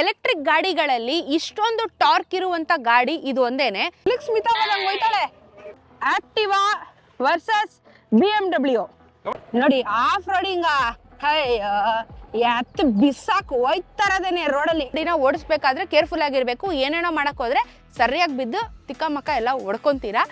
Electric ಗಾಡಿಗಳಲ್ಲಿ ಇಷ್ಟೊಂದು torque ಇರುವಂತ ಗಾಡಿ ಇದು ಒಂದೇನೆ. Smita ಹೋಯ್ತಾಳೆ. Activa versus B M W ನೋಡಿ ಆಫ್ ರೋಡಿಂಗ್ ಎತ್ತು ಬಿಸಾಕ್ ಹೋಯ್ತಾರದೇನೆ ರೋಡಲ್ಲಿ. ದಿನ ಓಡಿಸ್ಬೇಕಾದ್ರೆ ಕೇರ್ಫುಲ್ ಆಗಿರ್ಬೇಕು. ಏನೇನೋ ಮಾಡಕ್ ಹೋದ್ರೆ ಸರಿಯಾಗಿ ಬಿದ್ದು ತಿಕ್ಕಮಕ್ಕ ಎಲ್ಲ ಹೊಡ್ಕೊಂತೀರಾ?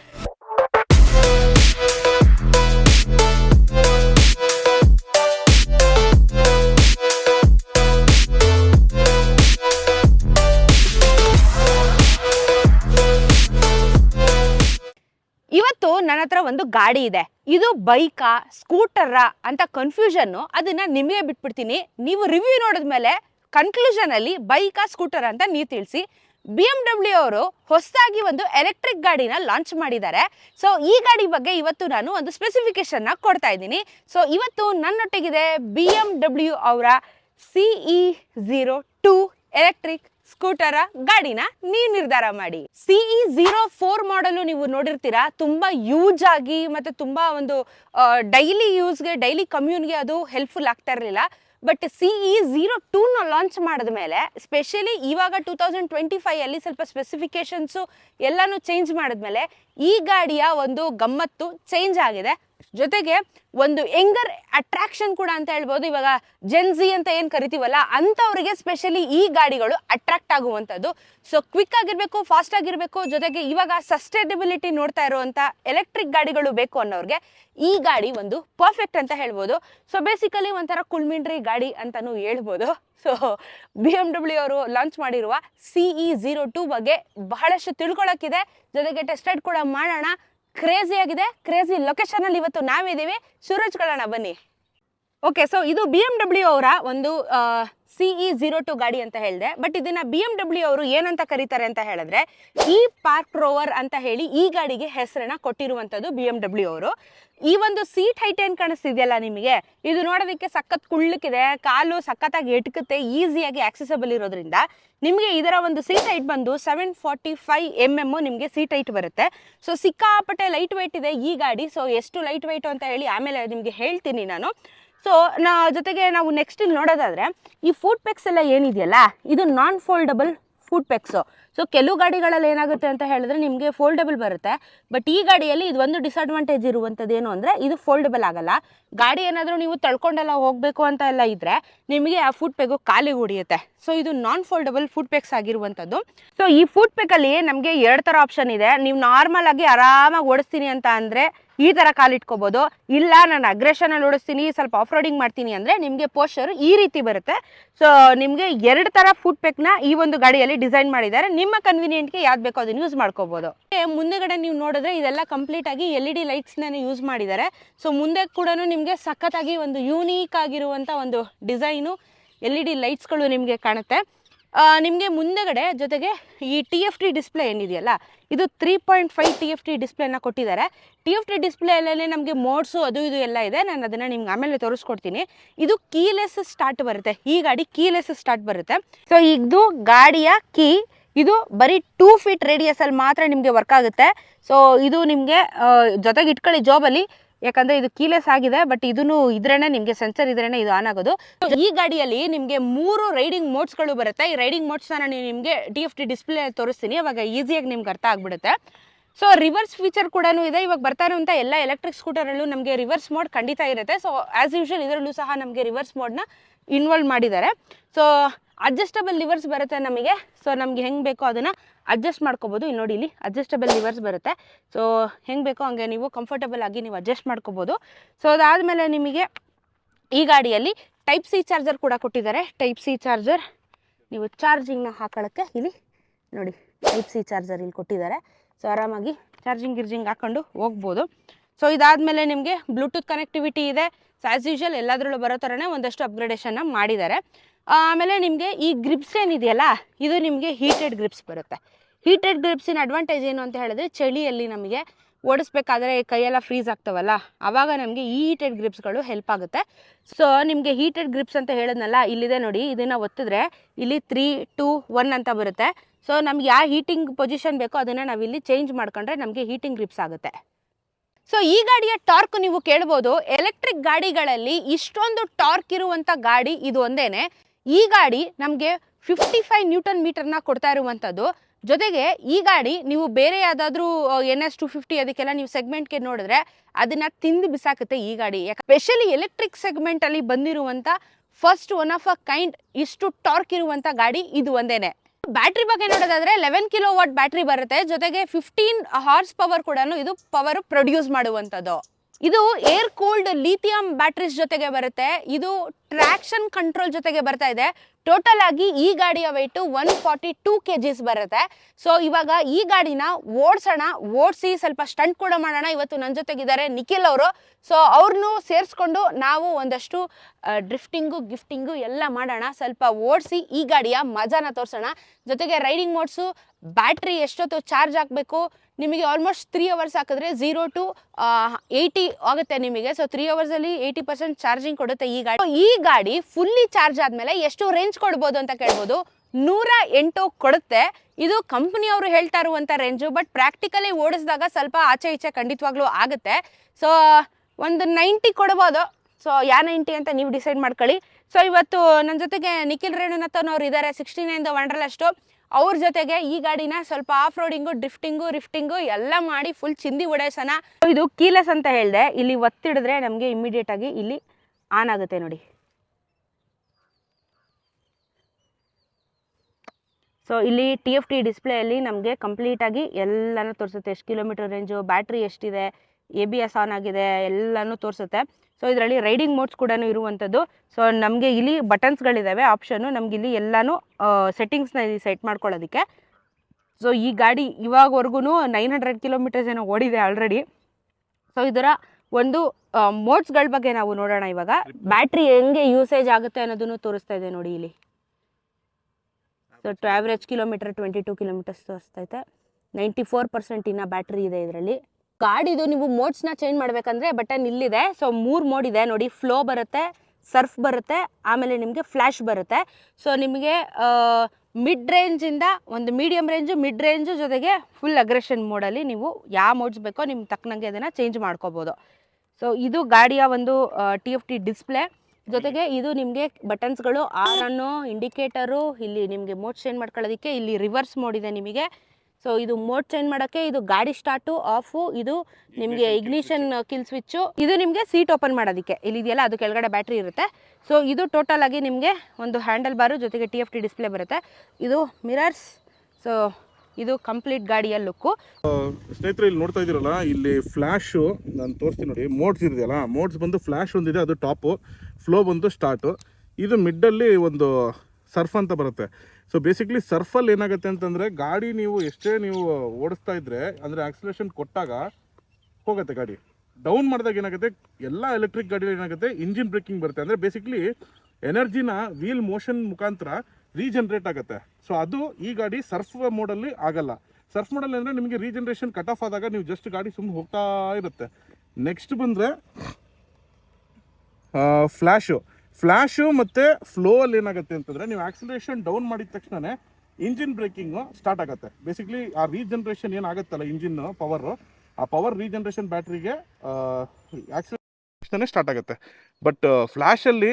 ನನ್ನ ಹತ್ರ ಒಂದು ಗಾಡಿ ಇದೆ. ಇದು ಬೈಕಾ, ಸ್ಕೂಟರಾ ಅಂತ ಕನ್ಫ್ಯೂಷನ್ನು ಅದನ್ನ ನಿಮಗೆ ಬಿಟ್ಬಿಡ್ತೀನಿ. ನೀವು ರಿವ್ಯೂ ನೋಡಿದ್ಮೇಲೆ ಕನ್ಕ್ಲೂಷನ್ ಅಲ್ಲಿ ಬೈಕಾ, ಸ್ಕೂಟರ್ ಅಂತ ನೀವು ತಿಳಿಸಿ. ಬಿ ಎಂ ಡಬ್ಲ್ಯೂ ಅವರು ಹೊಸದಾಗಿ ಒಂದು ಎಲೆಕ್ಟ್ರಿಕ್ ಗಾಡಿನ ಲಾಂಚ್ ಮಾಡಿದ್ದಾರೆ. ಸೊ ಈ ಗಾಡಿ ಬಗ್ಗೆ ಇವತ್ತು ನಾನು ಒಂದು ಸ್ಪೆಸಿಫಿಕೇಶನ್ನ ಕೊಡ್ತಾ ಇದ್ದೀನಿ. ಸೊ ಇವತ್ತು ನನ್ನೊಟ್ಟಿಗಿದೆ ಬಿ ಎಂ ಡಬ್ಲ್ಯೂ ಅವರ CE zero two electric scooter, ಗಾಡಿನ ನೀವು ನಿರ್ಧಾರ ಮಾಡಿ. ಸಿಇ ಜೀರೋ ಫೋರ್ ಮಾಡಲು ನೀವು ನೋಡಿರ್ತೀರಾ? ತುಂಬಾ ಯೂಜ್ ಆಗಿ ಮತ್ತೆ ತುಂಬಾ ಒಂದು ಡೈಲಿ ಯೂಸ್ಗೆ ಡೈಲಿ ಕಮ್ಯೂನ್ಗೆ ಅದು ಹೆಲ್ಪ್ಫುಲ್ ಆಗ್ತಾ ಇರಲಿಲ್ಲ. ಬಟ್ ಸಿಇ ಝೀರೋ ಟೂನ ಲಾಂಚ್ ಮಾಡಿದ ಮೇಲೆ ಸ್ಪೆಷಲಿ ಇವಾಗ ಟೂ ತೌಸಂಡ್ ಟ್ವೆಂಟಿ ಫೈವ್ ಅಲ್ಲಿ ಸ್ವಲ್ಪ ಸ್ಪೆಸಿಫಿಕೇಶನ್ಸು ಎಲ್ಲಾನು ಚೇಂಜ್ ಮಾಡಿದ್ಮೇಲೆ ಈ ಗಾಡಿಯ ಒಂದು ಗಮ್ಮತ್ತು ಚೇಂಜ್ ಆಗಿದೆ. ಜೊತೆಗೆ ಒಂದು ಯಂಗರ್ ಅಟ್ರಾಕ್ಷನ್ ಕೂಡ ಅಂತ ಹೇಳ್ಬೋದು. ಇವಾಗ ಜೆನ್ಜಿ ಅಂತ ಏನು ಕರಿತೀವಲ್ಲ ಅಂಥವ್ರಿಗೆ ಸ್ಪೆಷಲಿ ಈ ಗಾಡಿಗಳು ಅಟ್ರಾಕ್ಟ್ ಆಗುವಂಥದ್ದು. ಸೊ ಕ್ವಿಕ್ ಆಗಿರಬೇಕು ಫಾಸ್ಟ್ ಆಗಿರಬೇಕು, ಜೊತೆಗೆ ಇವಾಗ ಸಸ್ಟೈನಬಿಲಿಟಿ ನೋಡ್ತಾ ಇರುವಂಥ ಎಲೆಕ್ಟ್ರಿಕ್ ಗಾಡಿಗಳು ಬೇಕು ಅನ್ನೋರಿಗೆ ಈ ಗಾಡಿ ಒಂದು ಪರ್ಫೆಕ್ಟ್ ಅಂತ ಹೇಳ್ಬೋದು. ಸೊ ಬೇಸಿಕಲಿ ಒಂಥರ ಕುಲ್ಮಿಂಡ್ರಿ ಗಾಡಿ ಅಂತಲೂ ಹೇಳ್ಬೋದು. ಸೊ ಬಿ ಎಂ ಡಬ್ಲ್ಯೂ ಅವರು ಲಾಂಚ್ ಮಾಡಿರುವ ಸಿಇ ಝೀರೋ ಟೂ ಬಗ್ಗೆ ಬಹಳಷ್ಟು ತಿಳ್ಕೊಳಕ್ಕಿದೆ. ಜೊತೆಗೆ ಟೆಸ್ಟೆಡ್ ಕೂಡ ಮಾಡೋಣ. ಕ್ರೇಜಿ ಆಗಿದೆ. ಕ್ರೇಜಿ ಲೊಕೇಶನ್ ಅಲ್ಲಿ ಇವತ್ತು ನಾವಿದ್ದೀವಿ. ಸೂರಜ್ ಕಳ್ಳಣ ಬನ್ನಿ. ಓಕೆ ಸೊ ಇದು ಬಿ ಎಂ ಡಬ್ಲ್ಯೂ ಅವರ ಒಂದು ಸಿಇ ಜೀರೋ ಟು ಗಾಡಿ ಅಂತ ಹೇಳಿದೆ. ಬಟ್ ಇದನ್ನ ಬಿ ಎಂ ಡಬ್ಲ್ಯೂ ಅವರು ಏನಂತ ಕರೀತಾರೆ ಅಂತ ಹೇಳಿದ್ರೆ, ಈ ಪಾರ್ಕ್ ರೋವರ್ ಅಂತ ಹೇಳಿ ಈ ಗಾಡಿಗೆ ಹೆಸರನ್ನ ಕೊಟ್ಟಿರುವಂಥದ್ದು ಬಿ ಎಂ ಡಬ್ಲ್ಯೂ ಅವರು. ಈ ಒಂದು ಸೀಟ್ ಹೈಟ್ ಏನು ಕಾಣಿಸ್ತಿದೆಯಲ್ಲ ನಿಮಗೆ? ಇದು ನೋಡೋದಕ್ಕೆ ಸಖತ್ ಕುಳ್ಳಕ್ಕಿದೆ, ಕಾಲು ಸಖತ್ತಾಗಿ ಎಟ್ಕುತ್ತೆ ಈಸಿಯಾಗಿ ಆಕ್ಸೆಸಬಲ್ ಇರೋದ್ರಿಂದ. ನಿಮಗೆ ಇದರ ಒಂದು ಸೀಟ್ ಹೈಟ್ ಬಂದು seven forty five M M ನಿಮಗೆ ಸೀಟ್ ಹೈಟ್ ಬರುತ್ತೆ. ಸೊ ಸಿಕ್ಕಾಪಟ್ಟೆ ಲೈಟ್ ವೆಯ್ಟ್ ಇದೆ ಈ ಗಾಡಿ. ಸೊ ಎಷ್ಟು ಲೈಟ್ ವೆಯ್ಟ್ ಅಂತ ಹೇಳಿ ಆಮೇಲೆ ನಿಮಗೆ ಹೇಳ್ತೀನಿ ನಾನು. ಸೊ ನಾ ಜೊತೆಗೆ ನಾವು ನೆಕ್ಸ್ಟ್ ಇಲ್ಲಿ ನೋಡೋದಾದ್ರೆ, ಈ ಫುಡ್ ಪೆಕ್ಸ್ ಎಲ್ಲ ಏನಿದೆಯಲ್ಲ, ಇದು non foldable foot pegs so ಕೆಲವು ಗಾಡಿಗಳಲ್ಲಿ ಏನಾಗುತ್ತೆ ಅಂತ ಹೇಳಿದ್ರೆ ನಿಮಗೆ ಫೋಲ್ಡಬಲ್ ಬರುತ್ತೆ ಬಟ್ ಈ ಗಾಡಿಯಲ್ಲಿ ಇದು ಒಂದು ಡಿಸ್ಅಡ್ವಾಂಟೇಜ್ ಇರುವಂಥದ್ದು ಏನು ಅಂದರೆ ಇದು ಫೋಲ್ಡಬಲ್ ಆಗಲ್ಲ. ಗಾಡಿ ಏನಾದರೂ ನೀವು ತಳ್ಕೊಂಡೆಲ್ಲ ಹೋಗಬೇಕು ಅಂತ ಎಲ್ಲ ಇದ್ದರೆ ನಿಮಗೆ ಆ ಫುಡ್ ಪೆಗು ಖಾಲಿ ಹೊಡಿಯುತ್ತೆ. ಸೊ ಇದು ನಾನ್ ಫೋಲ್ಡಬಲ್ ಫುಡ್ ಪೆಕ್ಸ್ ಆಗಿರುವಂಥದ್ದು. ಸೊ ಈ ಫುಡ್ ಪೆಕ್ಕಲ್ಲಿ ನಮಗೆ ಎರಡು ಥರ ಆಪ್ಷನ್ ಇದೆ. ನೀವು ನಾರ್ಮಲ್ ಆಗಿ ಆರಾಮಾಗಿ ಓಡಿಸ್ತೀನಿ ಅಂತ ಅಂದರೆ ಈ ಥರ ಕಾಲಿಟ್ಕೋಬೋದು ಇಲ್ಲ, ನಾನು ಅಗ್ರೆಷನಲ್ಲಿ ಓಡಿಸ್ತೀನಿ, ಸ್ವಲ್ಪ ಆಫ್ ರೋಡಿಂಗ್ ಮಾಡ್ತೀನಿ ಅಂದರೆ ನಿಮಗೆ ಪೋಸ್ಚರ್ ಈ ರೀತಿ ಬರುತ್ತೆ. ಸೊ ನಿಮಗೆ ಎರಡು ಥರ ಫುಡ್ ಪೆಕ್ನ ಈ ಒಂದು ಗಾಡಿಯಲ್ಲಿ ಡಿಸೈನ್ ಮಾಡಿದ್ದಾರೆ. ನಿಮ್ಮ ಕನ್ವಿನಿಯೆಂಟ್ಗೆ ಯಾವ್ದು ಬೇಕೋ ಅದನ್ನು ಯೂಸ್ ಮಾಡ್ಕೋಬೋದು. ಮುಂದೆಗಡೆ ನೀವು ನೋಡಿದ್ರೆ ಇದೆಲ್ಲ ಕಂಪ್ಲೀಟ್ ಆಗಿ ಎಲ್ ಇ ಡಿ ಲೈಟ್ಸ್ನ ಯೂಸ್ ಮಾಡಿದ್ದಾರೆ. ಸೊ ಮುಂದೆ ಕೂಡ ನಿಮಗೆ ಸಖತ್ತಾಗಿ ಒಂದು ಯೂನೀಕ್ ಆಗಿರುವಂಥ ಒಂದು ಡಿಸೈನು ಎಲ್ ಇ ಡಿ ಲೈಟ್ಸ್ಗಳು ನಿಮಗೆ ಕಾಣುತ್ತೆ. ನಿಮಗೆ ಮುಂದೆಗಡೆ ಜೊತೆಗೆ ಈ ಟಿ ಎಫ್ ಟಿ ಡಿಸ್ಪ್ಲೇ ಏನಿದೆಯಲ್ಲ, ಇದು three point five T F T ಡಿಸ್ಪ್ಲೇನ ಕೊಟ್ಟಿದ್ದಾರೆ. ಟಿ ಎಫ್ ಟಿ ಡಿಸ್ಪ್ಲೇಲೇ ನಮಗೆ ಮೋಡ್ಸು ಅದು ಇದು ಎಲ್ಲ ಇದೆ. ನಾನು ಅದನ್ನು ನಿಮ್ಗೆ ಆಮೇಲೆ ತೋರಿಸ್ಕೊಡ್ತೀನಿ. ಇದು ಕೀಲೆಸ್ ಸ್ಟಾರ್ಟ್ ಬರುತ್ತೆ. ಈ ಗಾಡಿ ಕೀಲೆಸ್ ಸ್ಟಾರ್ಟ್ ಬರುತ್ತೆ. ಸೊ ಇದು ಗಾಡಿಯ ಕೀ ಇದು ಬರೀ ಟೂ ಫೀಟ್ ರೇಡಿಯಸಲ್ಲಿ ಮಾತ್ರ ನಿಮಗೆ ವರ್ಕ್ ಆಗುತ್ತೆ. ಸೊ ಇದು ನಿಮಗೆ ಜೊತೆಗೆ ಇಟ್ಕೊಳ್ಳಿ ಜಾಬಲ್ಲಿ ಯಾಕಂದ್ರೆ ಇದು ಕೀಲೆಸ್ ಆಗಿದೆ ಬಟ್ ಇದನ್ನು ಇದ್ರೇನೆ ನಿಮಗೆ ಸೆನ್ಸರ್ ಇದ್ರೇನೆ ಇದು ಆನ್ ಆಗೋದು. ಈ ಗಾಡಿಯಲ್ಲಿ ನಿಮಗೆ ಮೂರು ರೈಡಿಂಗ್ ಮೋಡ್ಸ್ಗಳು ಬರುತ್ತೆ. ಈ ರೈಡಿಂಗ್ ಮೋಡ್ಸ್ ನಾನು ನಿಮಗೆ ಡಿ ಎಫ್ ಟಿ ಡಿಸ್ಪ್ಲೇ ತೋರಿಸ್ತೀನಿ. ಅವಾಗ ಈಸಿಯಾಗಿ ನಿಮ್ಗೆ ಅರ್ಥ ಆಗ್ಬಿಡುತ್ತೆ. ಸೊ ರಿವರ್ಸ್ ಫೀಚರ್ ಕೂಡ ಇದೆ. ಇವಾಗ ಬರ್ತಾ ಇರುವಂಥ ಎಲ್ಲ ಎಲೆಕ್ಟ್ರಿಕ್ ಸ್ಕೂಟರಲ್ಲೂ ನಮಗೆ ರಿವರ್ಸ್ ಮೋಡ್ ಖಂಡಿತ ಇರುತ್ತೆ. ಸೊ ಆಸ್ ಯೂಶುವಲ್ ಇದರಲ್ಲೂ ಸಹ ನಮಗೆ ರಿವರ್ಸ್ ಮೋಡ್ನ ಇನ್ವಾಲ್ವ್ ಮಾಡಿದ್ದಾರೆ. ಸೊ ಅಡ್ಜಸ್ಟಬಲ್ ಲಿವರ್ಸ್ ಬರುತ್ತೆ ನಮಗೆ. ಸೊ ನಮಗೆ ಹೆಂಗೆ ಬೇಕೋ ಅದನ್ನು ಅಡ್ಜಸ್ಟ್ ಮಾಡ್ಕೋಬೋದು. ಇಲ್ಲಿ ನೋಡಿ, ಇಲ್ಲಿ ಅಡ್ಜಸ್ಟಬಲ್ ಲಿವರ್ಸ್ ಬರುತ್ತೆ. ಸೊ ಹೆಂಗೆ ಬೇಕೋ ಹಂಗೆ ನೀವು ಕಂಫರ್ಟಬಲ್ ಆಗಿ ನೀವು ಅಡ್ಜಸ್ಟ್ ಮಾಡ್ಕೋಬೋದು. ಸೊ ಅದಾದಮೇಲೆ ನಿಮಗೆ ಈ ಗಾಡಿಯಲ್ಲಿ ಟೈಪ್ ಸಿ ಚಾರ್ಜರ್ ಕೂಡ ಕೊಟ್ಟಿದ್ದಾರೆ. ಟೈಪ್ ಸಿ ಚಾರ್ಜರ್ ನೀವು ಚಾರ್ಜಿಂಗ್ನ ಹಾಕೊಳ್ಳೋಕ್ಕೆ ಇಲ್ಲಿ ನೋಡಿ ಟೈಪ್ ಸಿ ಚಾರ್ಜರ್ ಇಲ್ಲಿ ಕೊಟ್ಟಿದ್ದಾರೆ. ಸೊ ಆರಾಮಾಗಿ ಚಾರ್ಜಿಂಗ್ ಗಿರ್ಜಿಂಗ್ ಹಾಕೊಂಡು ಹೋಗ್ಬೋದು. ಸೊ ಇದಾದಮೇಲೆ ನಿಮಗೆ ಬ್ಲೂಟೂತ್ ಕನೆಕ್ಟಿವಿಟಿ ಇದೆ. ಸೊ ಆ್ಯಸ್ ಯೂಶಲ್ ಎಲ್ಲದರಲ್ಲೂ ಬರೋ ಥರನೇ ಒಂದಷ್ಟು ಅಪ್ಗ್ರೇಡೇಷನ್ನ ಮಾಡಿದ್ದಾರೆ. ಆಮೇಲೆ ನಿಮಗೆ ಈ ಗ್ರಿಪ್ಸ್ ಏನಿದೆಯಲ್ಲ, ಇದು ನಿಮಗೆ ಹೀಟೆಡ್ ಗ್ರಿಪ್ಸ್ ಬರುತ್ತೆ. ಹೀಟೆಡ್ ಗ್ರಿಪ್ಸಿನ ಅಡ್ವಾಂಟೇಜ್ ಏನು ಅಂತ ಹೇಳಿದ್ರೆ ಚಳಿಯಲ್ಲಿ ನಮಗೆ ಓಡಿಸ್ಬೇಕಾದ್ರೆ ಕೈಯೆಲ್ಲ ಫ್ರೀಸ್ ಆಗ್ತವಲ್ಲ ಆವಾಗ ನಮಗೆ ಈ ಹೀಟೆಡ್ ಗ್ರಿಪ್ಸ್ಗಳು ಹೆಲ್ಪ್ ಆಗುತ್ತೆ. ಸೊ ನಿಮಗೆ ಹೀಟೆಡ್ ಗ್ರಿಪ್ಸ್ ಅಂತ ಹೇಳಿದ್ನಲ್ಲ, ಇಲ್ಲಿದೆ ನೋಡಿ, ಇದನ್ನು ಒತ್ತಿದ್ರೆ ಇಲ್ಲಿ ತ್ರೀ ಟೂ ಒನ್ ಅಂತ ಬರುತ್ತೆ. ಸೊ ನಮ್ಗೆ ಯಾವ ಹೀಟಿಂಗ್ ಪೊಸಿಷನ್ ಬೇಕೋ ಅದನ್ನು ನಾವಿಲ್ಲಿ ಚೇಂಜ್ ಮಾಡ್ಕೊಂಡ್ರೆ ನಮಗೆ ಹೀಟಿಂಗ್ ಗ್ರಿಪ್ಸ್ ಆಗುತ್ತೆ. ಸೊ ಈ ಗಾಡಿಯ ಟಾರ್ಕ್ ನೀವು ಕೇಳ್ಬೋದು ಎಲೆಕ್ಟ್ರಿಕ್ ಗಾಡಿಗಳಲ್ಲಿ ಇಷ್ಟೊಂದು ಟಾರ್ಕ್ ಇರುವಂಥ ಗಾಡಿ ಇದು ಒಂದೇನೆ. ಈ ಗಾಡಿ ನಮಗೆ ಫಿಫ್ಟಿ ಫೈವ್ ನ್ಯೂಟನ್ ಮೀಟರ್ನ ಕೊಡ್ತಾ ಇರುವಂಥದ್ದು. ಜೊತೆಗೆ ಈ ಗಾಡಿ ನೀವು ಬೇರೆ ಯಾವುದಾದ್ರೂ ಎನ್ ಎಸ್ ಟು ಫಿಫ್ಟಿ ಅದಕ್ಕೆಲ್ಲ ನೀವು ಸೆಗ್ಮೆಂಟ್ಗೆ ನೋಡಿದ್ರೆ ಅದನ್ನ ತಿಂದು ಬಿಸಾಕುತ್ತೆ ಈ ಗಾಡಿ. ಸ್ಪೆಷಲಿ ಎಲೆಕ್ಟ್ರಿಕ್ ಸೆಗ್ಮೆಂಟ್ ಅಲ್ಲಿ ಬಂದಿರುವಂತ first one of a kind ಇಷ್ಟು ಟಾರ್ಕ್ ಇರುವಂಥ ಗಾಡಿ ಇದು ಒಂದೇನೆ. ಬ್ಯಾಟ್ರಿ ಬಗ್ಗೆ ನೋಡೋದಾದ್ರೆ ಲೆವೆನ್ ಕಿಲೋ ವಾಟ್ ಬ್ಯಾಟ್ರಿ ಬರುತ್ತೆ. ಜೊತೆಗೆ ಫಿಫ್ಟೀನ್ ಹಾರ್ಸ್ ಪವರ್ ಕೂಡ ಇದು ಪವರ್ ಪ್ರೊಡ್ಯೂಸ್ ಮಾಡುವಂಥದ್ದು. ಇದು ಏರ್ ಕೂಲ್ಡ್ ಲಿಥಿಯಂ ಬ್ಯಾಟ್ರೀಸ್ ಜೊತೆಗೆ ಬರುತ್ತೆ. ಇದು ಟ್ರಾಕ್ಷನ್ ಕಂಟ್ರೋಲ್ ಜೊತೆಗೆ ಬರ್ತಾ ಇದೆ. ಟೋಟಲ್ ಆಗಿ ಈ ಗಾಡಿಯ weight one forty two K Gs ಬರುತ್ತೆ. ಸೊ ಇವಾಗ ಈ ಗಾಡಿನ ಓಡಿಸೋಣ. ಓಡಿಸಿ ಸ್ವಲ್ಪ ಸ್ಟಂಟ್ ಕೂಡ ಮಾಡೋಣ. ಇವತ್ತು ನನ್ನ ಜೊತೆಗಿದ್ದಾರೆ ನಿಖಿಲ್ ಅವರು. ಸೊ ಅವ್ರನ್ನೂ ಸೇರಿಸ್ಕೊಂಡು ನಾವು ಒಂದಷ್ಟು ಡ್ರಿಫ್ಟಿಂಗು ಗಿಫ್ಟಿಂಗು ಎಲ್ಲ ಮಾಡೋಣ. ಸ್ವಲ್ಪ ಓಡಿಸಿ ಈ ಗಾಡಿಯ ಮಜಾನ ತೋರಿಸೋಣ. ಜೊತೆಗೆ ರೈಡಿಂಗ್ ಮೋಡ್ಸು ಬ್ಯಾಟ್ರಿ ಎಷ್ಟೊತ್ತು ಚಾರ್ಜ್ ಹಾಕಬೇಕು? ನಿಮಗೆ ಆಲ್ಮೋಸ್ಟ್ ತ್ರೀ ಅವರ್ಸ್ ಹಾಕಿದ್ರೆ ಝೀರೋ ಟು ಏಯ್ಟಿ ಆಗುತ್ತೆ ನಿಮಗೆ. ಸೊ ತ್ರೀ ಅವರ್ಸಲ್ಲಿ ಏಯ್ಟಿ ಪರ್ಸೆಂಟ್ ಚಾರ್ಜಿಂಗ್ ಕೊಡುತ್ತೆ ಈ ಗಾಡಿ. ಈ ಗಾಡಿ ಫುಲ್ಲಿ ಚಾರ್ಜ್ ಆದಮೇಲೆ ಎಷ್ಟು ರೇಂಜ್ ಕೊಡ್ಬೋದು ಅಂತ ಕೇಳ್ಬೋದು? ನೂರ ಎಂಟು ಕೊಡುತ್ತೆ. ಇದು ಕಂಪ್ನಿಯವರು ಹೇಳ್ತಾ ಇರುವಂಥ ರೇಂಜು ಬಟ್ ಪ್ರಾಕ್ಟಿಕಲಿ ಓಡಿಸಿದಾಗ ಸ್ವಲ್ಪ ಆಚೆ ಈಚೆ ಖಂಡಿತವಾಗ್ಲೂ ಆಗುತ್ತೆ. ಸೊ ಒಂದು ನೈಂಟಿ ಕೊಡ್ಬೋದು. ಸೊ ಯಾ ನೈಂಟಿ ಅಂತ ನೀವು ಡಿಸೈಡ್ ಮಾಡ್ಕೊಳ್ಳಿ. ಸೊ ಇವತ್ತು ನನ್ನ ಜೊತೆಗೆ ನಿಖಿಲ್ ರೇಣುನಾಥನ್ ಅವ್ರು ಇದ್ದಾರೆ ಸಿಕ್ಸ್ಟಿ ನೈನ್ ವಂಡರ್ಲಷ್ಟು ಅವ್ರ ಜೊತೆಗೆ ಈ ಗಾಡಿನ ಸ್ವಲ್ಪ ಆಫ್ ರೋಡಿಂಗು ಡ್ರಿಫ್ಟಿಂಗು, ರಿಫ್ಟಿಂಗು ಎಲ್ಲ ಮಾಡಿ ಫುಲ್ ಚಿಂದಿ ಓಡಾಯಿಸೋಣ ಇದು ಕೀಲೆಸ್ ಅಂತ ಹೇಳಿದೆ. ಇಲ್ಲಿ ಒತ್ತಿಡಿದ್ರೆ ನಮಗೆ ಇಮಿಡಿಯೇಟ್ ಆಗಿ ಇಲ್ಲಿ ಆನ್ ಆಗುತ್ತೆ ನೋಡಿ. ಸೊ ಇಲ್ಲಿ ಟಿ ಎಫ್ ಟಿ ಡಿಸ್ಪ್ಲೇಯಲ್ಲಿ ನಮಗೆ ಕಂಪ್ಲೀಟಾಗಿ ಎಲ್ಲನೂ ತೋರಿಸುತ್ತೆ. ಎಷ್ಟು ಕಿಲೋಮೀಟರ್ ರೇಂಜು ಬ್ಯಾಟ್ರಿ ಎಷ್ಟಿದೆ ಎ ಬಿ ಎಸ್ ಆನ್ ಆಗಿದೆ, ಎಲ್ಲನೂ ತೋರಿಸುತ್ತೆ. ಸೊ ಇದರಲ್ಲಿ ರೈಡಿಂಗ್ ಮೋಡ್ಸ್ ಕೂಡ ಇರುವಂಥದ್ದು. ಸೊ ನಮಗೆ ಇಲ್ಲಿ ಬಟನ್ಸ್ಗಳಿದ್ದಾವೆ ಆಪ್ಷನ್ನು ನಮ್ಗೆ ಇಲ್ಲಿ ಎಲ್ಲನೂ ಸೆಟ್ಟಿಂಗ್ಸ್ನ ಇಲ್ಲಿ ಸೆಟ್ ಮಾಡ್ಕೊಳ್ಳೋದಕ್ಕೆ. ಸೊ ಈ ಗಾಡಿ ಇವಾಗವರೆಗೂ ನೈನ್ ಹಂಡ್ರೆಡ್ ಕಿಲೋಮೀಟರ್ಸ್ ಏನೋ ಓಡಿದೆ ಆಲ್ರೆಡಿ ಸೊ ಇದರ ಒಂದು ಮೋಡ್ಸ್ಗಳ ಬಗ್ಗೆ ನಾವು ನೋಡೋಣ ಇವಾಗ. ಬ್ಯಾಟ್ರಿ ಹೆಂಗೆ ಯೂಸೇಜ್ ಆಗುತ್ತೆ ಅನ್ನೋದನ್ನು ತೋರಿಸ್ತಾ ಇದೆ ನೋಡಿ ಇಲ್ಲಿ. So to kilometre twenty two kilometres ತೋರಿಸ್ತೈತೆ ninety four percent ಇನ್ನ ಬ್ಯಾಟ್ರಿ ಇದೆ ಇದರಲ್ಲಿ. ಗಾಡಿದು ನೀವು ಮೋಡ್ಸ್ನ ಚೇಂಜ್ ಮಾಡಬೇಕಂದ್ರೆ ಬಟನ್ ಇಲ್ಲಿದೆ. ಸೊ ಮೂರು ಮೋಡ್ ಇದೆ. ನೋಡಿ ಫ್ಲೋ ಬರುತ್ತೆ ಸರ್ಫ್ ಬರುತ್ತೆ, ಆಮೇಲೆ ನಿಮಗೆ ಫ್ಲ್ಯಾಶ್ ಬರುತ್ತೆ. ಸೊ ನಿಮಗೆ ಮಿಡ್ ರೇಂಜಿಂದ ಒಂದು ಮೀಡಿಯಮ್ ರೇಂಜು ಮಿಡ್ ರೇಂಜು ಜೊತೆಗೆ ಫುಲ್ ಅಗ್ರೆಷನ್ ಮೋಡಲ್ಲಿ ನೀವು ಯಾವ ಮೋಡ್ಸ್ ಬೇಕೋ ನಿಮ್ಗೆ ತಕ್ಕನಂಗೆ ಅದನ್ನು ಚೇಂಜ್ ಮಾಡ್ಕೋಬೋದು. ಸೊ ಇದು ಗಾಡಿಯ ಒಂದು ಟಿ ಎಫ್ ಟಿ ಡಿಸ್ಪ್ಲೇ ಜೊತೆಗೆ ಇದು ನಿಮಗೆ ಬಟನ್ಸ್ಗಳು ಆರನ್ನು ಇಂಡಿಕೇಟರು ಇಲ್ಲಿ ನಿಮಗೆ ಮೋಡ್ ಚೇಂಜ್ ಮಾಡ್ಕೊಳ್ಳೋದಕ್ಕೆ ಇಲ್ಲಿ ರಿವರ್ಸ್ ಮೋಡ್ ಇದೆ ನಿಮಗೆ. ಸೊ ಇದು ಮೋಡ್ ಚೇಂಜ್ ಮಾಡೋಕ್ಕೆ ಇದು ಗಾಡಿ ಸ್ಟಾರ್ಟು ಆಫು ಇದು ನಿಮಗೆ ಇಗ್ನಿಷನ್ ಕಿಲ್ ಸ್ವಿಚ್ಚು ಇದು ನಿಮಗೆ ಸೀಟ್ ಓಪನ್ ಮಾಡೋದಕ್ಕೆ. ಇಲ್ಲಿ ಇದೆಯಲ್ಲ ಅದು ಕೆಳಗಡೆ ಬ್ಯಾಟ್ರಿ ಇರುತ್ತೆ. ಸೊ ಇದು ಟೋಟಲ್ ಆಗಿ ನಿಮಗೆ ಒಂದು ಹ್ಯಾಂಡಲ್ ಬಾರು ಜೊತೆಗೆ ಟಿ ಎಫ್ ಟಿ ಡಿಸ್ಪ್ಲೇ ಬರುತ್ತೆ. ಇದು ಮಿರರ್ಸ್ ಸೊ ಇದು ಕಂಪ್ಲೀಟ್ ಗಾಡಿಯ ಲುಕ್ಕು ಸ್ನೇಹಿತರೆ ಇಲ್ಲಿ ನೋಡ್ತಾ ಇದ್ದೀರಲ್ಲ ಇಲ್ಲಿ ಫ್ಲ್ಯಾಶು ನಾನು ತೋರಿಸ್ತೀನಿ ನೋಡಿ ಮೋಡ್ಸ್ ಇದೆಯಲ್ಲ ಮೋಡ್ಸ್ ಬಂದು ಫ್ಲಾಶ್ ಒಂದಿದೆ ಅದು ಟಾಪು ಫ್ಲೋ ಬಂದು ಸ್ಟಾರ್ಟು ಇದು ಮಿಡ್ಡಲ್ಲಿ ಒಂದು ಸರ್ಫ್ ಅಂತ ಬರುತ್ತೆ. ಸೊ ಬೇಸಿಕ್ಲಿ ಸರ್ಫಲ್ಲಿ ಏನಾಗುತ್ತೆ ಅಂತಂದರೆ ಗಾಡಿ ನೀವು ಎಷ್ಟೇ ನೀವು ಓಡಿಸ್ತಾ ಇದ್ರೆ, ಅಂದರೆ ಆಕ್ಸಿಲೇಷನ್ ಕೊಟ್ಟಾಗ ಹೋಗುತ್ತೆ ಗಾಡಿ. ಡೌನ್ ಮಾಡಿದಾಗ ಏನಾಗುತ್ತೆ, ಎಲ್ಲ ಎಲೆಕ್ಟ್ರಿಕ್ ಗಾಡಿ ಏನಾಗುತ್ತೆ ಇಂಜಿನ್ ಬ್ರೇಕಿಂಗ್ ಬರುತ್ತೆ. ಅಂದರೆ ಬೇಸಿಕ್ಲಿ ಎನರ್ಜಿನ ವೀಲ್ ಮೋಷನ್ ಮುಖಾಂತರ ರೀಜನ್ರೇಟ್ ಆಗುತ್ತೆ. ಸೊ ಅದು ಈ ಗಾಡಿ ಸರ್ಫ್ ಮೋಡಲ್ಲಿ ಆಗಲ್ಲ. ಸರ್ಫ್ ಮೋಡಲ್ಲಿ ಅಂದರೆ ನಿಮಗೆ ರೀಜನ್ರೇಷನ್ ಕಟ್ ಆಫ್ ಆದಾಗ ನೀವು ಜಸ್ಟ್ ಗಾಡಿ ಸುಮ್ಮನೆ ಹೋಗ್ತಾ ಇರುತ್ತೆ. ನೆಕ್ಸ್ಟ್ ಬಂದರೆ ಫ್ಲ್ಯಾಶು ಫ್ಲ್ಯಾಶು ಮತ್ತು ಫ್ಲೋ ಅಲ್ಲಿ ಏನಾಗುತ್ತೆ ಅಂತಂದರೆ ನೀವು ಆಕ್ಸಿಲೇಷನ್ ಡೌನ್ ಮಾಡಿದ ತಕ್ಷಣನೇ ಇಂಜಿನ್ ಬ್ರೇಕಿಂಗು ಸ್ಟಾರ್ಟ್ ಆಗುತ್ತೆ. ಬೇಸಿಕ್ಲಿ ಆ ರೀಜನ್ರೇಷನ್ ಏನಾಗುತ್ತಲ್ಲ ಇಂಜಿನ್ ಪವರು ಆ ಪವರ್ ರೀಜನ್ರೇಷನ್ ಬ್ಯಾಟ್ರಿಗೆ ಆಕ್ಸಿಲೇಷನ್ ಸ್ಟಾರ್ಟ್ ಆಗುತ್ತೆ. ಬಟ್ ಫ್ಲ್ಯಾಶಲ್ಲಿ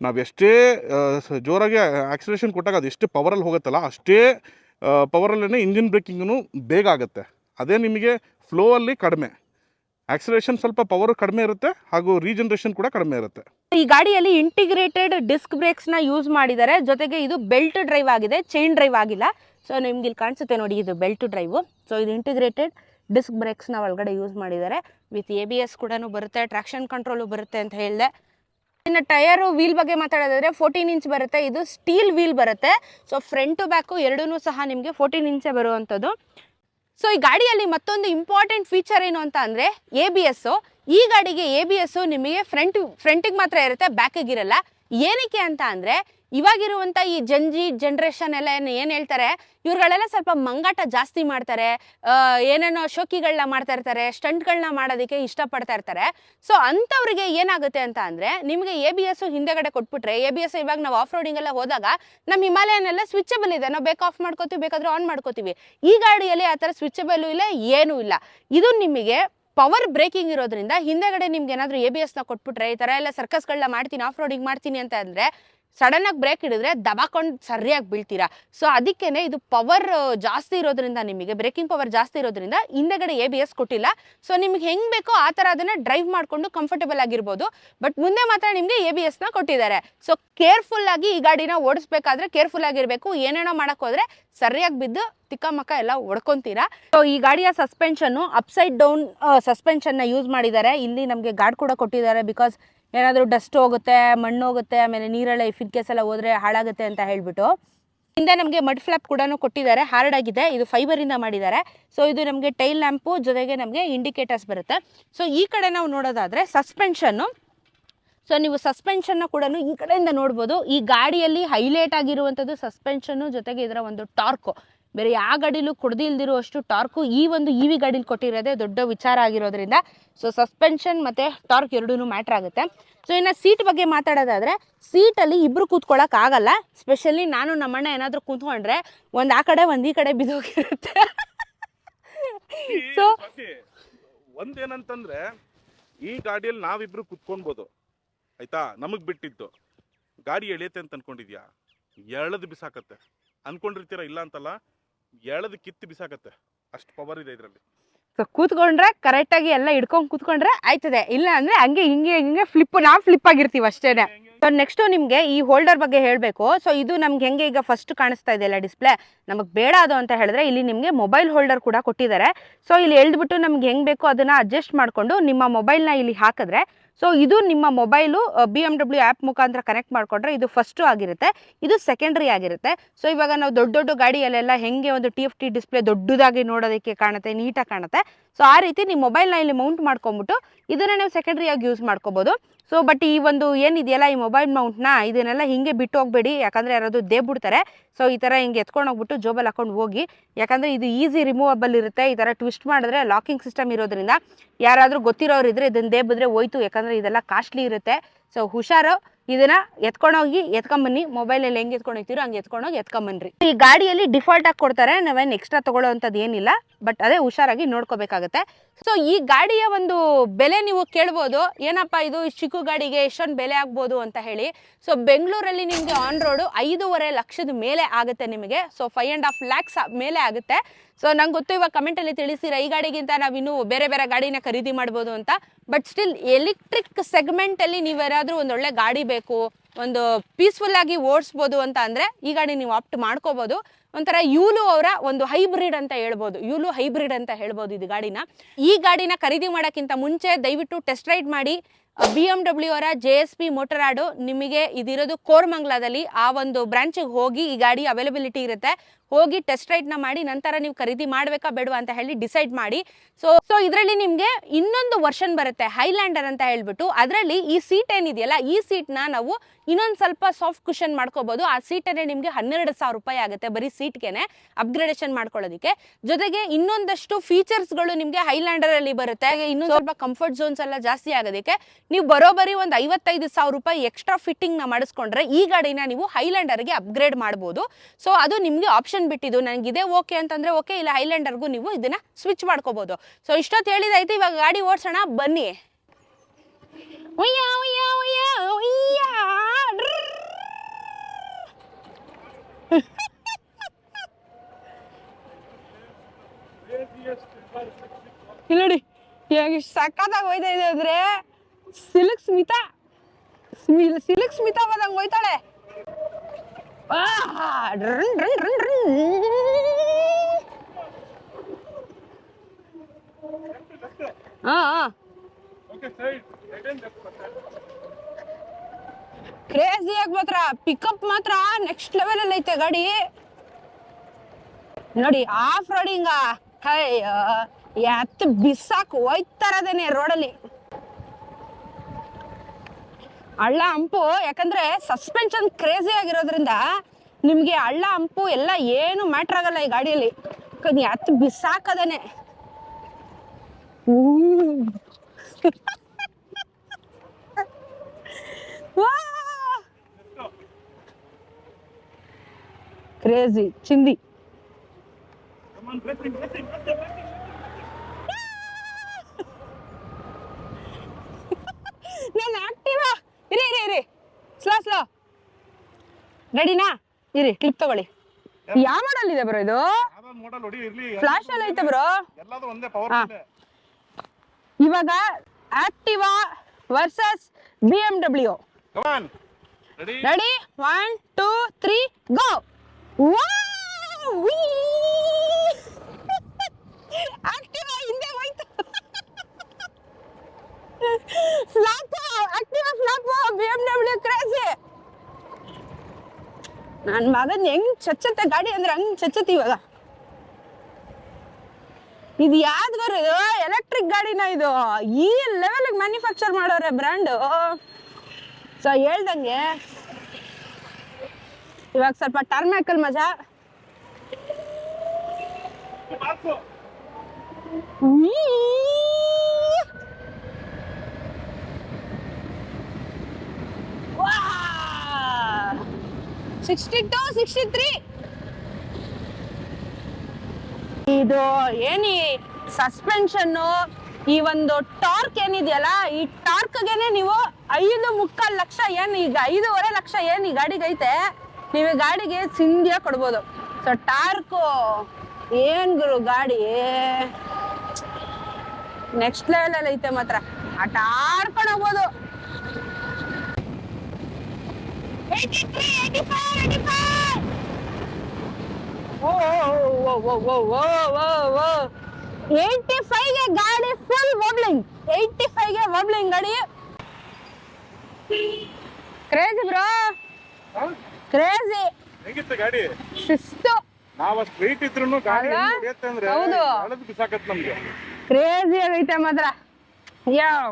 ನಾವು ಎಷ್ಟೇ ಜೋರಾಗಿ ಆಕ್ಸಿಲೇಷನ್ ಕೊಟ್ಟಾಗ ಅದು ಎಷ್ಟು ಪವರಲ್ಲಿ ಹೋಗುತ್ತಲ್ಲ ಅಷ್ಟೇ ಪವರಲ್ಲೇ ಇಂಜಿನ್ ಬ್ರೇಕಿಂಗೂ ಬೇಗ ಆಗುತ್ತೆ. ಅದೇ ನಿಮಗೆ ಫ್ಲೋ ಅಲ್ಲಿ ಕಡಿಮೆ. ಆಕ್ಸಿಲೇಷನ್ ಸ್ವಲ್ಪ ಪವರ್ ಕಡಿಮೆ ಇರುತ್ತೆ ಹಾಗೂ ರೀಜನ್ರೇಷನ್ ಕೂಡ ಕಡಿಮೆ ಇರುತ್ತೆ. ಈ ಗಾಡಿಯಲ್ಲಿ ಇಂಟಿಗ್ರೇಟೆಡ್ ಡಿಸ್ಕ್ ಬ್ರೇಕ್ಸ್ನ ಯೂಸ್ ಮಾಡಿದ್ದಾರೆ. ಜೊತೆಗೆ ಇದು ಬೆಲ್ಟ್ ಡ್ರೈವ್ ಆಗಿದೆ ಚೈನ್ ಡ್ರೈವ್ ಆಗಿಲ್ಲ. ಸೊ ನಿಮ್ಗೆ ಇಲ್ಲಿ ಕಾಣಿಸುತ್ತೆ ನೋಡಿ, ಇದು ಬೆಲ್ಟ್ ಡ್ರೈವ್ ಸೊ ಇದು ಇಂಟಿಗ್ರೇಟೆಡ್ ಡಿಸ್ಕ್ ಬ್ರೇಕ್ಸ್ನ ಒಳಗಡೆ ಯೂಸ್ ಮಾಡಿದ್ದಾರೆ. ವಿತ್ ಎ ಬಿ ಎಸ್ ಕೂಡ ಬರುತ್ತೆ ಟ್ರಾಕ್ಷನ್ ಕಂಟ್ರೋಲು ಬರುತ್ತೆ ಅಂತ ಹೇಳಿದೆ. ಇನ್ನು ಟಯರು ವೀಲ್ ಬಗ್ಗೆ ಮಾತಾಡೋದಾದ್ರೆ ಫೋರ್ಟೀನ್ ಇಂಚ್ ಬರುತ್ತೆ. ಇದು ಸ್ಟೀಲ್ ವೀಲ್ ಬರುತ್ತೆ. ಸೊ ಫ್ರಂಟ್ ಬ್ಯಾಕು ಎರಡೂ ಸಹ ನಿಮಗೆ ಫೋರ್ಟೀನ್ ಇಂಚೇ ಬರುವಂಥದ್ದು. ಸೊ ಈ ಗಾಡಿಯಲ್ಲಿ ಮತ್ತೊಂದು ಇಂಪಾರ್ಟೆಂಟ್ ಫೀಚರ್ ಏನು ಅಂತ ಅಂದರೆ ಎ ಬಿ ಎಸ್ಸು ಈ ಗಾಡಿಗೆ ಎ ಬಿ ಎಸ್ಸು ನಿಮಗೆ ಫ್ರಂಟ್ ಫ್ರಂಟಿಗೆ ಮಾತ್ರ ಇರುತ್ತೆ ಬ್ಯಾಕಿಗೆ ಇರಲ್ಲ. ಏನಕ್ಕೆ ಅಂತ ಅಂದರೆ ಇವಾಗಿರುವಂಥ ಈ ಜಂಜಿ ಜನ್ರೇಷನ್ ಎಲ್ಲ ಏನು ಏನು ಹೇಳ್ತಾರೆ? ಇವ್ರುಗಳೆಲ್ಲ ಸ್ವಲ್ಪ ಮಂಗಾಟ ಜಾಸ್ತಿ ಮಾಡ್ತಾರೆ. ಏನೇನೋ ಶೋಕಿಗಳನ್ನ ಮಾಡ್ತಾ ಇರ್ತಾರೆ ಸ್ಟಂಟ್ಗಳನ್ನ ಮಾಡೋದಕ್ಕೆ ಇಷ್ಟಪಡ್ತಾ ಇರ್ತಾರೆ. ಸೊ ಅಂಥವ್ರಿಗೆ ಏನಾಗುತ್ತೆ ಅಂತ ಅಂದರೆ, ನಿಮಗೆ ಎ ಬಿ ಎಸ್ ಹಿಂದೆಗಡೆ ಕೊಟ್ಬಿಟ್ರೆ ಎ ಬಿ ಎಸ್ ಇವಾಗ ನಾವು ಆಫ್ ರೋಡಿಂಗ್ ಎಲ್ಲ ಹೋದಾಗ ನಮ್ಮ ಹಿಮಾಲಯನ್ ಎಲ್ಲ ಸ್ವಿಚಬಲ್ ಇದೆ. ನಾವು ಬೇಕು ಆಫ್ ಮಾಡ್ಕೋತೀವಿ, ಬೇಕಾದ್ರೆ ಆನ್ ಮಾಡ್ಕೋತೀವಿ. ಈ ಗಾಡಿಯಲ್ಲಿ ಆ ಥರ ಸ್ವಿಚಬಲ್ ಇಲ್ಲ, ಏನೂ ಇಲ್ಲ. ಇದು ನಿಮಗೆ ಪವರ್ ಬ್ರೇಕಿಂಗ್ ಇರೋದ್ರಿಂದ ಹಿಂದೆಗಡೆ ನಿಮ್ಗೆ ಏನಾದರೂ ಎ ಬಿ ಎಸ್ನ ಕೊಟ್ಬಿಟ್ರೆ, ಈ ಥರ ಎಲ್ಲ ಸರ್ಕಸ್ಗಳನ್ನ ಮಾಡ್ತೀನಿ ಆಫ್ ರೋಡಿಂಗ್ ಮಾಡ್ತೀನಿ ಅಂತ ಅಂದರೆ ಸಡನ್ ಆಗಿ ಬ್ರೇಕ್ ಹಿಡಿದ್ರೆ ದಬಾಕೊಂಡು ಸರಿಯಾಗಿ ಬೀಳ್ತೀರಾ? ಸೊ ಅದಕ್ಕೇನೆ ಇದು ಪವರ್ ಜಾಸ್ತಿ ಇರೋದ್ರಿಂದ ನಿಮಗೆ ಬ್ರೇಕಿಂಗ್ ಪವರ್ ಜಾಸ್ತಿ ಇರೋದ್ರಿಂದ ಹಿಂದೆಗಡೆ ಎ ಬಿ ಎಸ್ ಕೊಟ್ಟಿಲ್ಲ. ಸೊ ನಿಮ್ಗೆ ಹೆಂಗ್ ಬೇಕೋ ಆ ಥರ ಅದನ್ನ ಡ್ರೈವ್ ಮಾಡ್ಕೊಂಡು ಕಂಫರ್ಟಬಲ್ ಆಗಿರ್ಬೋದು. ಬಟ್ ಮುಂದೆ ಮಾತ್ರ ನಿಮಗೆ ಎ ಬಿ ಎಸ್ನ ಕೊಟ್ಟಿದ್ದಾರೆ. ಸೊ ಕೇರ್ಫುಲ್ ಆಗಿ ಈ ಗಾಡಿನ ಓಡಿಸ್ಬೇಕಾದ್ರೆ ಕೇರ್ಫುಲ್ ಆಗಿರ್ಬೇಕು. ಏನೇನೋ ಮಾಡಕ್ ಹೋದ್ರೆ ಸರಿಯಾಗಿ ಬಿದ್ದು ತಿಕ್ಕಮಕ್ಕ ಎಲ್ಲ ಒಡ್ಕೊಂತೀರಾ ಸೊ ಈ ಗಾಡಿಯ ಸಸ್ಪೆನ್ಷನ್ ಅಪ್ಸೈಡ್ ಡೌನ್ ಸಸ್ಪೆನ್ಷನ್ನ ಯೂಸ್ ಮಾಡಿದ್ದಾರೆ. ಇಲ್ಲಿ ನಮಗೆ ಗಾರ್ಡ್ ಕೂಡ ಕೊಟ್ಟಿದ್ದಾರೆ ಬಿಕಾಸ್ ಏನಾದರೂ ಡಸ್ಟ್ ಹೋಗುತ್ತೆ, ಮಣ್ಣು ಹೋಗುತ್ತೆ, ಆಮೇಲೆ ನೀರೆಲ್ಲ ಇಫಿನ್ ಎಲ್ಲ ಹೋದ್ರೆ ಹಾಳಾಗುತ್ತೆ ಅಂತ ಹೇಳಿಬಿಟ್ಟು ಹಿಂದೆ ನಮಗೆ ಮಡ್ ಫ್ಲಾಪ್ ಕೂಡ ಕೊಟ್ಟಿದ್ದಾರೆ ಹಾರ್ಡ್ ಆಗಿದೆ ಇದು ಫೈಬರಿಂದ ಮಾಡಿದ್ದಾರೆ. ಸೊ ಇದು ನಮಗೆ ಟೈಲ್ ಲ್ಯಾಂಪು ಜೊತೆಗೆ ನಮಗೆ ಇಂಡಿಕೇಟರ್ಸ್ ಬರುತ್ತೆ. ಸೊ ಈ ಕಡೆ ನಾವು ನೋಡೋದಾದರೆ ಸಸ್ಪೆನ್ಷನ್ನು ಸೊ ನೀವು ಸಸ್ಪೆನ್ಷನ್ನ ಕೂಡ ಈ ಕಡೆಯಿಂದ ನೋಡ್ಬೋದು. ಈ ಗಾಡಿಯಲ್ಲಿ ಹೈಲೈಟ್ ಆಗಿರುವಂಥದ್ದು ಸಸ್ಪೆನ್ಷನ್ನು ಜೊತೆಗೆ ಇದರ ಒಂದು ಟಾರ್ಕು ಬೇರೆ ಯಾವ ಗಾಡಿಲೂ ಕೊಡದಿಲ್ದಿರುವಷ್ಟು ಟಾರ್ಕು ಈ ಒಂದು ಇ ವಿ ಗಾಡೀಲಿ ಕೊಟ್ಟಿರೋದೇ ದೊಡ್ಡ ವಿಚಾರ ಆಗಿರೋದ್ರಿಂದ ಸೊ ಸಸ್ಪೆನ್ಷನ್ ಮತ್ತು ಟಾರ್ಕ್ ಎರಡೂ ಮ್ಯಾಟ್ರ್ ಆಗುತ್ತೆ. ಸೊ ಇನ್ನು ಸೀಟ್ ಬಗ್ಗೆ ಮಾತಾಡೋದಾದರೆ ಸೀಟಲ್ಲಿ ಇಬ್ಬರು ಕೂತ್ಕೊಳ್ಳೋಕ್ಕಾಗಲ್ಲ ಸ್ಪೆಷಲಿ ನಾನು ನಮ್ಮಣ್ಣ ಏನಾದರೂ ಕೂತ್ಕೊಂಡ್ರೆ ಒಂದು ಆ ಕಡೆ, ಒಂದು ಈ ಕಡೆ ಬಿದ್ದೋಗಿರುತ್ತೆ. ಸೊ ಒಂದೇನಂತಂದ್ರೆ, ಈ ಗಾಡಿಯಲ್ಲಿ ನಾವಿಬ್ರು ಕುತ್ಕೊಳ್ಬೋದು. ಆಯ್ತಾ? ನಮಗ್ ಬಿಟ್ಟಿದ್ದು ಗಾಡಿ ಎಳೆಯುತ್ತೆ ಅಂತ ಅನ್ಕೊಂಡಿದ್ಯಾ? ಎಳೆದು ಬಿಸಾಕತ್ತೆ. ಅನ್ಕೊಂಡಿರ್ತೀರಾ ಇಲ್ಲ ಅಂತಲ್ಲ? ಎಳೆದು ಕಿತ್ತು ಬಿಸಾಕತ್ತೆ. ಅಷ್ಟು ಪವರ್ ಇದೆ ಇದರಲ್ಲಿ. ಸೊ ಕೂತ್ಕೊಂಡ್ರೆ ಕರೆಕ್ಟಾಗಿ ಎಲ್ಲ ಹಿಡ್ಕೊಂಡು ಕೂತ್ಕೊಂಡ್ರೆ ಆಯ್ತದೆ. ಇಲ್ಲ ಅಂದರೆ ಹಂಗೆ ಹಿಂಗೆ ಹಿಂಗೆ ಫ್ಲಿಪ್ ನಾವು ಫ್ಲಿಪ್ ಆಗಿರ್ತೀವಿ ಅಷ್ಟೇನೆ. ಸೊ ನೆಕ್ಸ್ಟು ನಿಮಗೆ ಈ ಹೋಲ್ಡರ್ ಬಗ್ಗೆ ಹೇಳಬೇಕು. ಸೊ ಇದು ನಮ್ಗೆ ಹೆಂಗೆ ಈಗ ಫಸ್ಟ್ ಕಾಣಿಸ್ತಾ ಇದೆಯಲ್ಲ ಡಿಸ್ಪ್ಲೇ ನಮಗೆ ಬೇಡ ಅದು ಅಂತ ಹೇಳಿದ್ರೆ ಇಲ್ಲಿ ನಿಮಗೆ ಮೊಬೈಲ್ ಹೋಲ್ಡರ್ ಕೂಡ ಕೊಟ್ಟಿದ್ದಾರೆ. ಸೊ ಇಲ್ಲಿ ಎಳ್ದ್ಬಿಟ್ಟು ನಮ್ಗೆ ಹೆಂಗೆ ಬೇಕೋ ಅದನ್ನು ಅಡ್ಜಸ್ಟ್ ಮಾಡಿಕೊಂಡು ನಿಮ್ಮ ಮೊಬೈಲ್ನ ಇಲ್ಲಿ ಹಾಕಿದ್ರೆ ಸೊ ಇದು ನಿಮ್ಮ mobile B M W app ಮುಖಾಂತರ ಕನೆಕ್ಟ್ ಮಾಡಿಕೊಂಡ್ರೆ ಇದು ಫಸ್ಟು ಆಗಿರುತ್ತೆ. ಇದು ಸೆಕೆಂಡ್ರಿ ಆಗಿರುತ್ತೆ. ಸೊ ಇವಾಗ ನಾವು ದೊಡ್ಡ ದೊಡ್ಡ ಗಾಡಿಯಲ್ಲೆಲ್ಲ ಹೆಂಗೆ ಒಂದು ಟಿ ಎಫ್ ಟಿ ಡಿಸ್ಪ್ಲೇ ದೊಡ್ಡದಾಗಿ ನೋಡೋದಕ್ಕೆ ಕಾಣುತ್ತೆ, ನೀಟಾಗಿ ಕಾಣುತ್ತೆ. ಸೊ ಆ ರೀತಿ ನಿಮ್ಮ ಮೊಬೈಲ್ನ ಇಲ್ಲಿ ಮೌಂಟ್ ಮಾಡ್ಕೊಂಬಿಟ್ಟು ಇದನ್ನು ನೀವು ಸೆಕೆಂಡ್ರಿಯಾಗಿ ಯೂಸ್ ಮಾಡ್ಕೋಬೋದು. ಸೊ ಬಟ್ ಈ ಒಂದು ಏನಿದೆಯಲ್ಲ, ಈ ಮೊಬೈಲ್ ಮೌಂಟ್ನ ಇದನ್ನೆಲ್ಲ ಹಿಂಗೆ ಬಿಟ್ಟು ಹೋಗ್ಬೇಡಿ. ಯಾಕಂದರೆ ಯಾರಾದರೂ ದೇಬ್ಬಿಡ್ತಾರೆ. ಸೊ ಈ ಥರ ಹಿಂಗೆ ಎತ್ಕೊಂಡು ಹೋಗ್ಬಿಟ್ಟು ಜೋಬಲ್ಲಿ ಹಾಕೊಂಡು ಹೋಗಿ. ಯಾಕಂದರೆ ಇದು ಈಸಿ ರಿಮೂವಬಲ್ ಇರುತ್ತೆ. ಈ ಥರ ಟ್ವಿಸ್ಟ್ ಮಾಡಿದ್ರೆ ಲಾಕಿಂಗ್ ಸಿಸ್ಟಮ್ ಇರೋದ್ರಿಂದ ಯಾರಾದರೂ ಗೊತ್ತಿರೋರು ಇದ್ರೆ ಇದನ್ನ ದೇಬಿದ್ರೆ ಹೋಯ್ತು, ಯಾಕಂದರೆ ಇದೆಲ್ಲ ಕಾಸ್ಟ್ಲಿ ಇರುತ್ತೆ. ಸೊ ಹುಷಾರು, ಇದನ್ನ ಎತ್ಕೊಂಡೋಗಿ ಎತ್ಕೊಂಬನ್ನಿ. ಮೊಬೈಲಲ್ಲಿ ಹೆಂಗೆ ಎತ್ಕೊಂಡು ಹೋಗ್ತೀರೋ ಹಂಗೆ ಎತ್ಕೊಂಡೋಗಿ ಎತ್ಕೊಂಬನ್ರಿ. ಈ ಗಾಡಿಯಲ್ಲಿ ಡಿಫಾಲ್ಟ್ ಆಗಿ ಕೊಡ್ತಾರೆ, ನಾವೇನು ಎಕ್ಸ್ಟ್ರಾ ತಗೊಳ್ಳೋ ಅಂಥದ್ದು ಏನಿಲ್ಲ. ಬಟ್ ಅದೇ ಹುಷಾರಾಗಿ ನೋಡ್ಕೋಬೇಕಾಗುತ್ತೆ. ಸೊ ಈ ಗಾಡಿಯ ಒಂದು ಬೆಲೆ ನೀವು ಕೇಳ್ಬೋದು. ಏನಪ್ಪ ಇದು? ಚಿಕ್ಕು ಗಾಡಿಗೆ ಎಷ್ಟೊಂದು ಬೆಲೆ ಆಗ್ಬೋದು ಅಂತ ಹೇಳಿ. ಸೊ ಬೆಂಗಳೂರಲ್ಲಿ ನಿಮಗೆ ಆನ್ ರೋಡು ಐದೂವರೆ ಲಕ್ಷದ ಮೇಲೆ ಆಗುತ್ತೆ ನಿಮಗೆ. So five and half lakhs ಮೇಲೆ ಆಗುತ್ತೆ. ಸೊ ನಂಗೆ ಗೊತ್ತು ಇವಾಗ ಕಮೆಂಟಲ್ಲಿ ತಿಳಿಸಿರ, ಈ ಗಾಡಿಗಿಂತ ನಾವಿನ್ನೂ ಬೇರೆ ಬೇರೆ ಗಾಡಿನ ಖರೀದಿ ಮಾಡ್ಬೋದು ಅಂತ. ಬಟ್ ಸ್ಟಿಲ್ ಎಲೆಕ್ಟ್ರಿಕ್ ಸೆಗ್ಮೆಂಟಲ್ಲಿ ನೀವೇನಾದರೂ ಒಂದು ಒಳ್ಳೆ ಗಾಡಿ ಬೇಕು ಒಂದು ಪೀಸ್ಫುಲ್ ಆಗಿ ಓಡಿಸ್ಬೋದು ಅಂತ ಅಂದರೆ ಈ ಗಾಡಿ ನೀವು ಆಪ್ಟ್ ಮಾಡ್ಕೋಬೋದು. ಒಂಥರ ಯೂಲು ಅವರ ಒಂದು ಹೈಬ್ರಿಡ್ ಅಂತ ಹೇಳ್ಬೋದು. ಯೂಲು ಹೈಬ್ರಿಡ್ ಅಂತ ಹೇಳ್ಬೋದು ಇದು ಗಾಡಿನ. ಈ ಗಾಡಿನ ಖರೀದಿ ಮಾಡೋಕ್ಕಿಂತ ಮುಂಚೆ ದಯವಿಟ್ಟು ಟೆಸ್ಟ್ ರೈಡ್ ಮಾಡಿ. ಬಿ ಎಂ ಡಬ್ಲ್ಯೂ ಅವರ ಜೆ ಎಸ್ ಪಿ ಆಡು. ನಿಮಗೆ ಇದಿರೋದು ಕೋರ್ಮಂಗ್ಲಾದಲ್ಲಿ ಆ ಒಂದು ಬ್ರಾಂಚಿಗೆ ಹೋಗಿ ಈ ಗಾಡಿ ಅವೈಲಬಿಲಿಟಿ ಇರುತ್ತೆ. ಹೋಗಿ ಟೆಸ್ಟ್ ರೈಡ್ನ ಮಾಡಿ ನಂತರ ನೀವು ಖರೀದಿ ಮಾಡಬೇಕಾ ಬೇಡವಾ ಅಂತ ಹೇಳಿ ಡಿಸೈಡ್ ಮಾಡಿ. ಸೊ ಸೊ ಇದರಲ್ಲಿ ನಿಮಗೆ ಇನ್ನೊಂದು ವರ್ಷನ್ ಬರುತ್ತೆ, ಹೈಲ್ಯಾಂಡರ್ ಅಂತ ಹೇಳ್ಬಿಟ್ಟು. ಅದರಲ್ಲಿ ಈ ಸೀಟ್ ಏನಿದೆಯಲ್ಲ, ಈ ಸೀಟ್ನ ನಾವು ಇನ್ನೊಂದು ಸ್ವಲ್ಪ ಸಾಫ್ಟ್ ಕುಷನ್ ಮಾಡ್ಕೋಬಹುದು ಆ ಸೀಟನ್ನೇ ನಿಮಗೆ ಹನ್ನೆರಡು ಸಾವಿರ ರೂಪಾಯಿ ಆಗುತ್ತೆ ಬರೀ ಸೀಟ್ಗೆನೆ ಅಪ್ಗ್ರೇಡೇಷನ್ ಮಾಡ್ಕೊಳ್ಳೋದಕ್ಕೆ. ಜೊತೆಗೆ ಇನ್ನೊಂದಷ್ಟು ಫೀಚರ್ಸ್ಗಳು ನಿಮಗೆ ಹೈಲ್ಯಾಂಡರಲ್ಲಿ ಬರುತ್ತೆ. ಹಾಗೆ ಇನ್ನೊಂದು ಸ್ವಲ್ಪ ಕಂಫರ್ಟ್ ಝೋನ್ಸ್ ಎಲ್ಲ ಜಾಸ್ತಿ ಆಗೋದಕ್ಕೆ ನೀವು ಬರೋಬರಿ ಒಂದು ಐವತ್ತೈದು ಸಾವಿರ ರೂಪಾಯಿ ಎಕ್ಸ್ಟ್ರಾ ಫಿಟ್ಟಿಂಗ್ನ ಮಾಡಿಸ್ಕೊಂಡ್ರೆ ಈ ಗಾಡಿನ ನೀವು ಹೈಲ್ಯಾಂಡರ್ಗೆ ಅಪ್ಗ್ರೇಡ್ ಮಾಡ್ಬೋದು. ಸೊ ಅದು ನಿಮಗೆ ಆಪ್ಷನ್ ಬಿಟ್ಟಿದ್ದು ನನಗೆ ಇದೇ ಓಕೆ ಅಂತಂದ್ರೆ ಓಕೆ ಇಲ್ಲ ಹೈಲ್ಯಾಂಡರ್ಗೂ ನೀವು ಇದನ್ನ ಸ್ವಿಚ್ ಮಾಡ್ಕೋಬೋದು ಸೊ ಇಷ್ಟೊತ್ತು ಹೇಳಿದಾಯ್ತು, ಇವಾಗ ಗಾಡಿ ಓಡಿಸೋಣ, ಬನ್ನಿ. ಇಲ್ಲಿ ನೋಡಿ ಇಷ್ಟು ಸಕ್ಕತ್ತಾಗಿ ಹೋಯ್ತಾ ಇದೆ ಅಂದ್ರೆ ಸಿಲ್ಕ್ ಸ್ಮಿತಾ ಸಿಲ್ಕ್ ಸ್ಮಿತಾ ಬಂದಂಗೆ ಹೋಯ್ತಾಳೆ ಕ್ರೇಜಿ ಆಗಿ ಮಾತ್ರ. ಪಿಕಪ್ ಮಾತ್ರ ನೆಕ್ಸ್ಟ್ ಲೆವೆಲ್ ಅಲ್ಲಿ ಐತೆ ಗಾಡಿ. ನೋಡಿ ಆಫ್ ರೋಡಿಂಗ ಅಯ್ಯ ಎತ್ ಬಿಸಾಕು ಹೋಯ್ತಾರದೇನೆ ರೋಡಲ್ಲಿ ಹಳ್ಳ ಹಂಪು, ಯಾಕಂದ್ರೆ ಸಸ್ಪೆನ್ಷನ್ ಕ್ರೇಜಿ ಆಗಿರೋದ್ರಿಂದ ನಿಮ್ಗೆ ಹಳ್ಳ ಹಂಪು ಎಲ್ಲ ಏನು ಮ್ಯಾಟ್ರ್ ಆಗಲ್ಲ ಈ ಗಾಡಿಯಲ್ಲಿ. ಹತ್ತು ಬಿಸಾಕದೇನೆ ಕ್ರೇಜಿ ಚಿಂದಿ ನಾನು ಆಕ್ಟಿವಾ ಇರಿ ಇರಿ ಇರಿ ಸ್ಲೋ ಸ್ಲೋ ರೆಡಿನಾ ಇರಿ ಕ್ಲಿಪ್ ತಗೊಳ್ಳಿ. ಯಾವ ಮಾಡಲ್ ಇದೆ ಬ್ರೋ ಇದು? ಫ್ಲಾಶ್ ಅಲ್ಲಿ ಐತೆ ಬ್ರೋ. ಇವಾಗ Activa versus B M W ready one two three go Activa ಹಿಂದೆ ಹೋಯ್ತು flop Activa flop B M W crazy ನನ್ನ ಮಗನ್ ಹೆಂಗ್ ಚಚ್ಚತ್ತೆ ಗಾಡಿ ಅಂದ್ರೆ ಹಂಗ್ ಚಚ್ಚತ್ತೆ ಇವಾಗ. ಇದು ಯಾವ್ದು ಬರೋದು ಎಲೆಕ್ಟ್ರಿಕ್ ಗಾಡಿನ ಇದು? ಈ ಲೆವೆಲ್ ಮ್ಯಾನುಫ್ಯಾಕ್ಚರ್ ಮಾಡೋರೆ ಬ್ರ್ಯಾಂಡು ಸೊ ಹೇಳ್ದಂಗೆ. ಇವಾಗ ಸ್ವಲ್ಪ ಟರ್ಮ್ ಹಾಕಲ್ ಮಜಾ. ಸಿಕ್ಸ್ಟಿ ಟು ಸಿಕ್ಸ್ಟಿ ತ್ರೀ ಇದು ಏನಿ ಸಸ್ಪೆನ್ಷನ್ನು ಈ ಒಂದು ಟಾರ್ಕ್ ಏನಿದೆಯಲ್ಲ, ಈ ಟಾರ್ಕ್ಗೆನೆ ನೀವು ಐದು ಮುಕ್ಕಾಲು ಲಕ್ಷ ಏನು ಈಗ ಐದೂವರೆ ಲಕ್ಷ ಏನು ಈ ಗಾಡಿಗೆ ಐತೆ, ನೀವು ಗಾಡಿಗೆ ಸಿಂಧಿಯ ಕೊಡ್ಬೋದು. ಸೊ ಟಾರ್ಕು ಏನ್ ಗುರು ಗಾಡಿ? ನೆಕ್ಸ್ಟ್ ಲೆವೆಲ್ ಐತೆ ಮಾತ್ರ. ಆ ಟಾರ್ಕೊಂಡು ಹೋಗ್ಬೋದು ಏಯ್ಟಿ ಫೈವ್ಗೆ ಗಾಡಿ ಫುಲ್ ವಬ್ಲಿಂಗ್ ಏಯ್ಟಿ ಫೈವ್ಗೆ ವಬ್ಲಿಂಗ್ ಗಾಡಿ. ಕ್ರೇಜಿ ಬ್ರೋ ಕ್ರೇಜಿ ಹೆಂಗಿತ್ತು ಗಾಡಿ? ಶಿಸ್ತು. ನಾವ್ ಅಷ್ಟು ವೆಯ್ಟ್ ಇದ್ರು ಗಾಡಿ ಹೌದು. ಬಿಸಾಕತ್ ನಮ್ಗೆ. ಕ್ರೇಜಿ ಆಗೈತೆ ಮಾತ್ರ. ಯಾವ